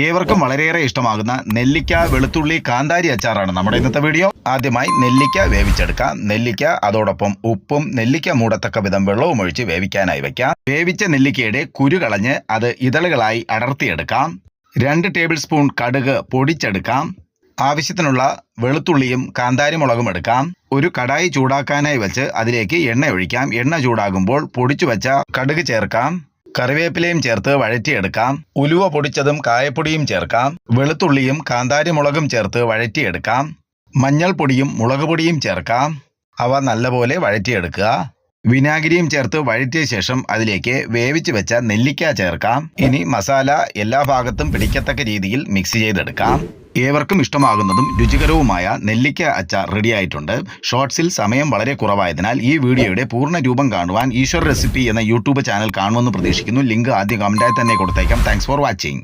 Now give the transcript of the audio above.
ഏവർക്കും വളരെയേറെ ഇഷ്ടമാകുന്ന നെല്ലിക്ക വെളുത്തുള്ളി കാന്താരി അച്ചാറാണ് നമ്മുടെ ഇന്നത്തെ വീഡിയോ. ആദ്യമായി നെല്ലിക്ക വേവിച്ചെടുക്കാം. നെല്ലിക്ക അതോടൊപ്പം ഉപ്പും നെല്ലിക്ക മൂടത്തക്ക വിധം വെള്ളവും ഒഴിച്ച് വേവിക്കാനായി വെക്കാം. വേവിച്ച നെല്ലിക്കയുടെ കുരു കളഞ്ഞ് അത് ഇതളുകളായി അടർത്തിയെടുക്കാം. രണ്ട് ടേബിൾ സ്പൂൺ കടുക് പൊടിച്ചെടുക്കാം. ആവശ്യത്തിനുള്ള വെളുത്തുള്ളിയും കാന്താരി മുളകും എടുക്കാം. ഒരു കടായി ചൂടാക്കാനായി വെച്ച് അതിലേക്ക് എണ്ണ ഒഴിക്കാം. എണ്ണ ചൂടാകുമ്പോൾ പൊടിച്ചു വെച്ച കടുക് ചേർക്കാം. കറിവേപ്പിലയും ചേർത്ത് വഴറ്റിയെടുക്കാം. ഉലുവ പൊടിച്ചതും കായപ്പൊടിയും ചേർക്കാം. വെളുത്തുള്ളിയും കാന്താരിമുളകും ചേർത്ത് വഴറ്റിയെടുക്കാം. മഞ്ഞൾപ്പൊടിയും മുളക് പൊടിയും ചേർക്കാം. അവ നല്ലപോലെ വഴറ്റിയെടുക്കുക. വിനാഗിരിയും ചേർത്ത് വഴറ്റിയ ശേഷം അതിലേക്ക് വേവിച്ച് വെച്ച നെല്ലിക്ക ചേർക്കാം. ഇനി മസാല എല്ലാ ഭാഗത്തും പിടിക്കത്തക്ക രീതിയിൽ മിക്സ് ചെയ്തെടുക്കാം. ഏവർക്കും ഇഷ്ടമാകുന്നതും രുചികരവുമായ നെല്ലിക്ക അച്ചാർ റെഡിയായിട്ടുണ്ട് ഷോർട്സിൽ സമയം വളരെ കുറവായതിനാൽ ഈ വീഡിയോയുടെ പൂർണ രൂപം കാണുവാൻ ഈശ്വർ റെസിപ്പി എന്ന യൂട്യൂബ് ചാനൽ കാണുമെന്ന് പ്രതീക്ഷിക്കുന്നു. ലിങ്ക് ആദ്യ കമന്റായി തന്നെ കൊടുത്തേക്കാം. Thanks for watching